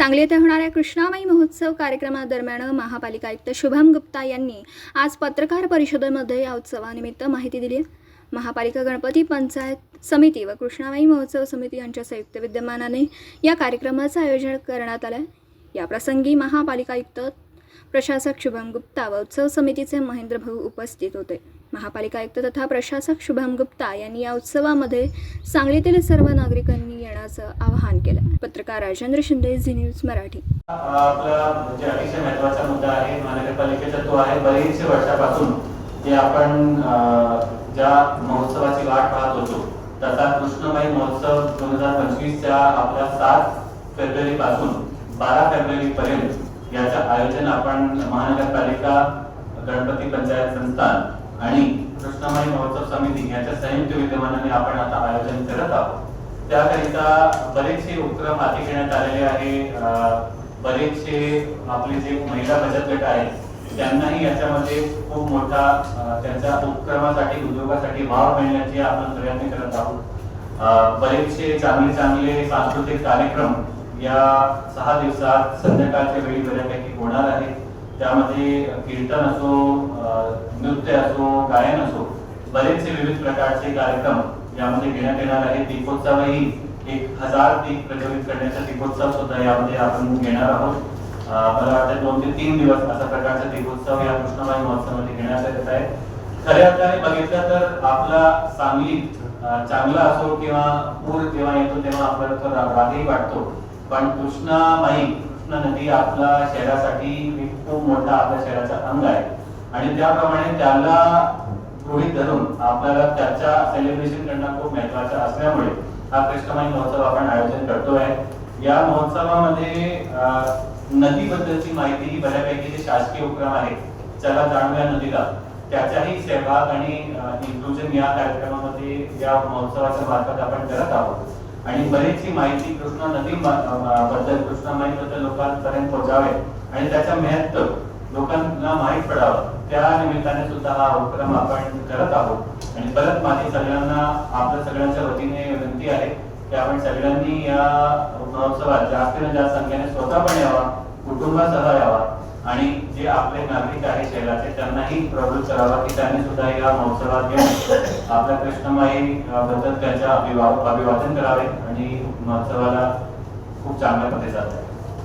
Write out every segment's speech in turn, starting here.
सांगली येथे होणाऱ्या कृष्णामाई महोत्सव कार्यक्रमादरम्यान महापालिका आयुक्त शुभम गुप्ता यांनी आज पत्रकार परिषदेमध्ये या उत्सवानिमित्त माहिती दिली. महापालिका गणपती पंचायत समिती व कृष्णामाई महोत्सव समिती यांच्या संयुक्त विद्यमानाने या कार्यक्रमाचं आयोजन करण्यात आलं याप्रसंगी महापालिका आयुक्त प्रशासक शुभम गुप्ता व उत्सव समितीचे महेंद्र भाऊ उपस्थित होते. महापालिका आयुक्त तथा प्रशासक शुभम गुप्ता यांनी या उत्सवामध्ये सांगलीतील सर्व नागरिकांनी येण्याचं आवाहन केलं. पत्रकार राजेंद्र शिंदे झी न्यूज मराठी. आपला म्हणजे अतिशय महत्त्वाचा मुद्दा आहे. महानगरपालिकेचा तो आहे. बरेचशे वर्षापासून जे आपण ज्या महोत्सवाची वाट पाहत होतो तसा कृष्णबाई महोत्सव दोन हजार पंचवीसच्या आपल्या सात फेब्रुवारी पासून बारा फेब्रुवारी पर्यंत याचं आयोजन आपण महानगरपालिका गणपती पंचायत संस्थान आणि कृष्णमाई महोत्सव समिती याच्या संयुक्त विद्यमानाने आपण आता आयोजन करत आहोत. त्याकरिता बरेचसे उपक्रम हाती घेण्यात आलेले आहे. अं, बरेचसे आपले जे महिला बचत गट आहेत त्यांनाही याच्यामध्ये खूप मोठा त्यांच्या उपक्रमासाठी उद्योगासाठी वाव मिळण्याची आपण प्रयत्न करत आहोत. बरेचसे चांगले चांगले सांस्कृतिक कार्यक्रम या सहा दिवसात संध्याकाळच्या वेळी बऱ्यापैकी होणार आहे. त्यामध्ये कीर्तन असो नृत्य असो गायन असो बरेचसे विविध प्रकारचे कार्यक्रम यामध्ये घेण्यात येणार आहे दीपोत्सवही एक हजार दीप प्रज्वलित करण्याचा दीपोत्सव सुद्धा यामध्ये आपण घेणार आहोत. मला वाटतं दोन ते तीन दिवस अशा प्रकारचा दीपोत्सव या कृष्णमाई महोत्सवामध्ये घेण्यात येत आहे. खऱ्या अर्थाने बघितलं तर आपला सांगली चांगला असो किंवा पूर जेव्हा येतो तेव्हा आपल्याला तो रागही वाटतो. पण कृष्णामाई कृष्णा नदी आपल्या शहरासाठी खूप मोठा आपल्या शहराचा अंग आहे. आणि त्याप्रमाणे त्याला गृहित धरून आपल्याला त्याच्या सेलिब्रेशन करणं खूप महत्वाचं असल्यामुळे हा कृष्णमाई महोत्सव आपण आयोजन करतोय. या महोत्सवामध्ये नदीबद्दलची माहिती ही बऱ्यापैकी जे शासकीय उपक्रम आहे त्याला जाणूया नदीला. त्याचाही सहभाग आणि इन्क्लुजन या कार्यक्रमामध्ये या महोत्सवाच्या मार्फत आपण करत आहोत. आणि बरीचशी माहिती कृष्णा नदी बद्दल कृष्णा बद्दल कृष्णामाई बद्दल लोकांपर्यंत पोहोचावे आणि त्याचं महत्त्व लोकांना माहीत पडावं. त्या निमित्ताने सुद्धा हा उपक्रम आपण करत आहोत. आणि परत माझी सगळ्यांना आपल्या सगळ्यांच्या वतीने विनंती आहे की आपण सगळ्यांनी या महोत्सवात जास्तीत जास्त संख्येने स्वतः पण यावा कुटुंबासह यावा. आणि जे आपले नागरिक आहे शहराचे त्यांनाही प्रवृत्त करावा की त्यांनी सुद्धा या महोत्सवात येऊन आपल्या कृष्णमाई बद्दल त्यांच्या अभिवा- अभिवादन करावे आणि महोत्सवाला खूप चांगल्या प्रतिसाद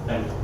थँक्यू.